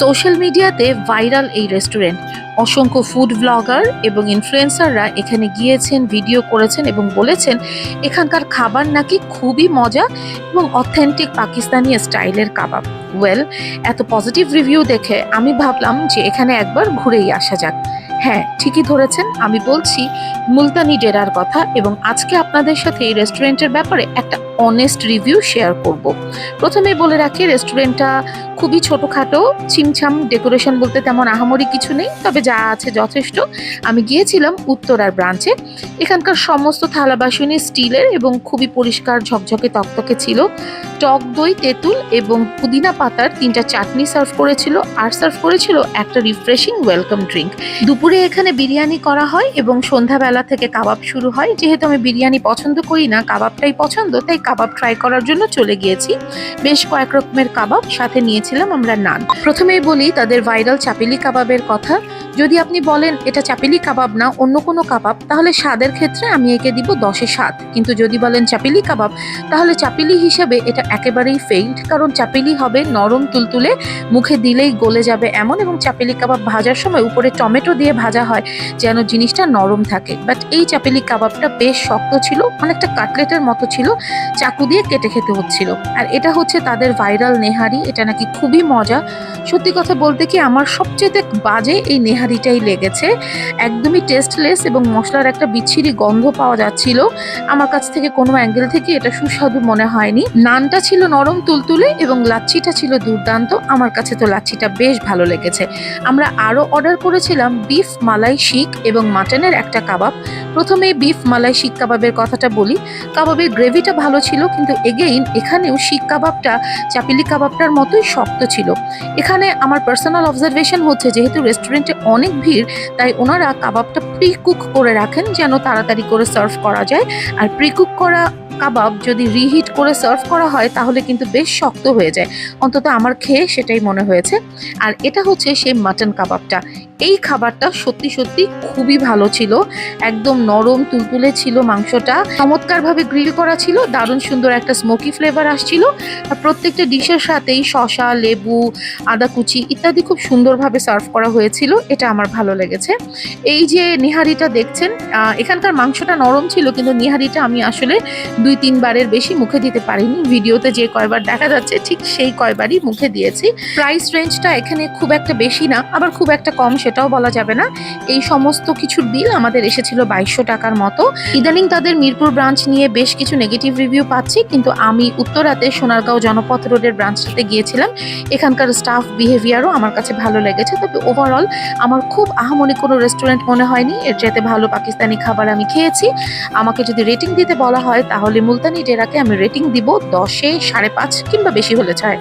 Social মিডিয়াতে viral এই restaurant. অসংখ্য ফুড ব্লগার এবং ইনফ্লুয়েন্সাররা এখানে গিয়েছেন, ভিডিও করেছেন এবং বলেছেন, এখানকার খাবার নাকি খুবই মজা এবং অথেন্টিক পাকিস্তানি স্টাইলের কাবাব। ওয়েল, এত পজিটিভ রিভিউ দেখে আমি ভাবলাম যে এখানে একবার ঘুরেই আসা যাক। হ্যাঁ ঠিকই ধরেছেন, আমি বলছি, মুলতানি ডেরার কথা এবং আজকে আপনাদের সাথে এই রেস্টুরেন্টের ব্যাপারে একটা অনেস্ট রিভিউ শেয়ার করব। প্রথমেই বলে রাখি রেস্টুরেন্টটা খুবই ছোটোখাটো, ছিমছাম ডেকোরেশন বলতে তেমন আহামরি কিছু নেই, তবে যা আছে যথেষ্ট। আমি গিয়েছিলাম উত্তরার ব্রাঞ্চে এখানকার সমস্ত থালা বাসনই স্টিলের এবং খুবই পরিষ্কার, ঝকঝকে, তকতকে ছিল। টক দই, তেঁতুল এবং পুদিনা পাতার তিনটা চাটনি সার্ভ করেছিল। আর সার্ভ করেছিল একটা রিফ্রেশিং ওয়েলকাম ড্রিঙ্ক দুপুরে এখানে বিরিয়ানি করা হয় এবং সন্ধ্যাবেলা থেকে কাবাব শুরু হয়। যেহেতু আমি বিরিয়ানি পছন্দ করি না, কাবাবটাই পছন্দ, তাই কাবাব ট্রাই করার জন্য চলে গিয়েছি। বেশ কয়েক রকমের কাবাব সাথে নিয়েছিলাম আমরা নান। প্রথমেই বলি তাদের ভাইরাল চাপিলি কাবাবের কথা। যদি আপনি বলেন এটা চাপিলি কাবাব না, অন্য কোনো কাবাব, তাহলে স্বাদের ক্ষেত্রে আমি একে দিব দশে সাত কিন্তু যদি বলেন চাপিলি কাবাব, তাহলে চাপিলি হিসেবে এটা একেবারেই ফেইল্ড কারণ চাপিলি হবে নরম তুলতুলে, মুখে দিলেই গলে যাবে এমন এবং চাপিলি কাবাব ভাজার সময় উপরে টমেটো দিয়ে ভাজা হয়, যেন জিনিসটা নরম থাকে। বাট এই চাপিলি কাবাবটা বেশ শক্ত ছিল, অনেকটা কাটলেটের মতো ছিল চাকু দিয়ে কেটে খেতে হচ্ছিল। আর এটা হচ্ছে তাদের ভাইরাল নেহারি, এটা নাকি খুবই মজা। সত্যি কথা বলতে কি আমার সবচেয়ে বাজে এই নেহারিটাই লেগেছে। একদমই টেস্টলেস এবং মশলার একটা বিচ্ছিরি গন্ধ পাওয়া যাচ্ছিল। আমার কাছ থেকে কোনো অ্যাঙ্গেল থেকে এটা সুস্বাদু মনে হয়নি। নানটা ছিল নরম তুলতুলে এবং লাচ্ছিটা ছিল দুর্দান্ত। আমার কাছে তো লাচ্ছিটা বেশ ভালো লেগেছে। আমরা আরও অর্ডার করেছিলাম বিফ মালাই শিক এবং মাটনের একটা কাবাব। প্রথমে বিফ মালাই শিক কাবাবের কথাটা বলি। কাবাবের গ্রেভিটা ভালো ছিল, কিন্তু এগেইন এখানেও শিক কাবাবটা, চাপিলি কাবাবটার মতোই শক্ত ছিল। এখানে আমার পার্সোনাল অবজারভেশন হচ্ছে, যেহেতু রেস্টুরেন্টে অনেক ভিড়, তাই ওনারা কাবাবটা প্রি কুক করে রাখেন, যেন তাড়াতাড়ি করে সার্ভ করা যায়। আর প্রি কুক করা কাবাব যদি রিহিট করে সার্ভ করা হয়, তাহলে কিন্তু বেশ শক্ত হয়ে যায়। অন্তত আমার খেয়ে সেটাই মনে হয়েছে। আর এটা হচ্ছে সেই মাটন কাবাবটা। এই খাবারটা সত্যি সত্যি খুবই ভালো ছিল। একদম নরম, তুলতুলে ছিল মাংসটা। চমৎকারভাবে গ্রিল করা ছিল, দারুণ সুন্দর একটা স্মোকি ফ্লেভার আসছিল। আর প্রত্যেকটা ডিশের সাথেই শশা লেবু, আদা কুচি ইত্যাদি খুব সুন্দরভাবে সার্ভ করা হয়েছিল। এটা আমার ভালো লেগেছে। এই যে নিহারিটা দেখছেন এখানকার মাংসটা নরম ছিল, কিন্তু নিহারিটা আমি আসলে দুই তিনবারের বেশি মুখে দিতে পারিনি। ভিডিওতে যে কয়বার দেখা যাচ্ছে, ঠিক সেই কয়বারই মুখে দিয়েছি। প্রাইস রেঞ্জটা এখানে খুব একটা বেশি না, আবার খুব একটা কম সেটাও বলা যাবে না। এই সমস্ত কিছুর বিল আমাদের এসেছিল বাইশশো টাকার মতো। ইদানিং তাদের মিরপুর ব্রাঞ্চ নিয়ে বেশ কিছু নেগেটিভ রিভিউ পাচ্ছি, কিন্তু আমি উত্তরাতে সোনারগাঁও জনপথ রোডের ব্রাঞ্চটাতে গিয়েছিলাম। এখানকার স্টাফ বিহেভিয়ারও আমার কাছে ভালো লেগেছে। তবে ওভারঅল আমার খুব আহামরি কোনো রেস্টুরেন্ট মনে হয়নি। এর চাইতে ভালো পাকিস্তানি খাবার আমি খেয়েছি। আমাকে যদি রেটিং দিতে বলা হয়, তাহলে মুলতানি ডেরাকে আমি রেটিং দিব দশে সাড়ে পাঁচ কিংবা বেশি হলে ছয়।